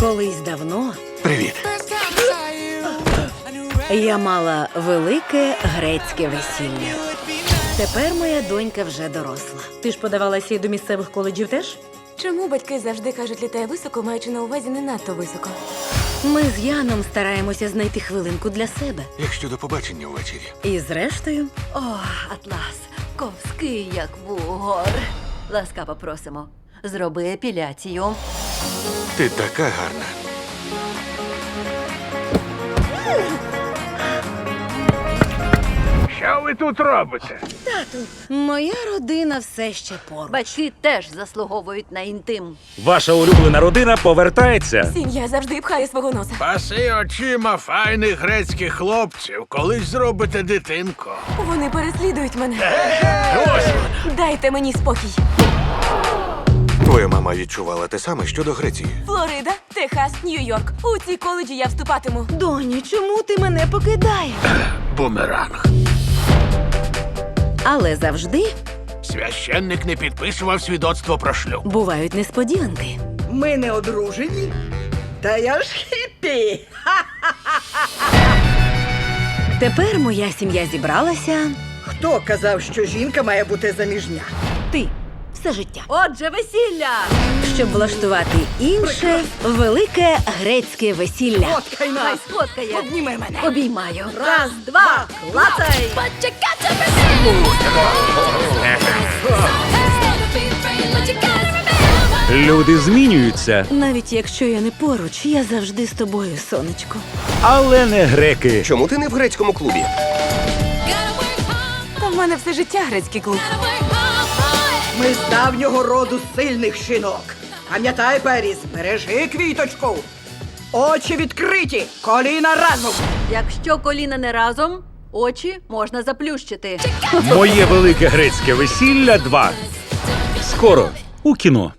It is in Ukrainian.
Колись давно Привіт. я мала велике грецьке весілля. Тепер моя донька вже доросла. Ти ж подавалася і до місцевих коледжів теж? Чому батьки завжди кажуть літає високо, маючи на увазі не надто високо? Ми з Яном стараємося знайти хвилинку для себе. Як щодо побачення ввечері? І зрештою, О, Атлас, ковський, як вугор. Ласкаво просимо. Зроби епіляцію. Ти така гарна. Що ви тут робите? моя родина все ще поруч. Батьки теж заслуговують на інтим. Ваша улюблена родина повертається. Сім'я завжди пхає свого носа. Паси очима файних грецьких хлопців, колись зробите дитинку. Вони переслідують мене. Дайте мені спокій. Твоя мама відчувала те саме щодо Греції. Флорида, Техас, Нью-Йорк. У ці коледжі я вступатиму. Доню, чому ти мене покидаєш? Бумеранг. Але завжди Священник не підписував свідоцтво про шлюб. бувають несподіванки. Ми не одружені. Та я ж хіпі. Тепер моя сім'я зібралася. Хто казав, що жінка має бути заміжня? Ти все життя. Отже, весілля! Щоб влаштувати інше велике грецьке весілля. Фоткай Хай нас! сфоткає. Обніми мене! Обіймаю. Раз, два, клацай! Люди змінюються, Навіть якщо я не поруч, я завжди з тобою, сонечко. але не греки. Чому ти не в грецькому клубі? Та в мене все життя грецький клуб. Ми з давнього роду сильних жінок. Пам'ятай, Періс, бережи квіточку. Очі відкриті, коліна разом. Якщо коліна не разом, очі можна заплющити. Моє велике грецьке весілля 2. Скоро у кіно.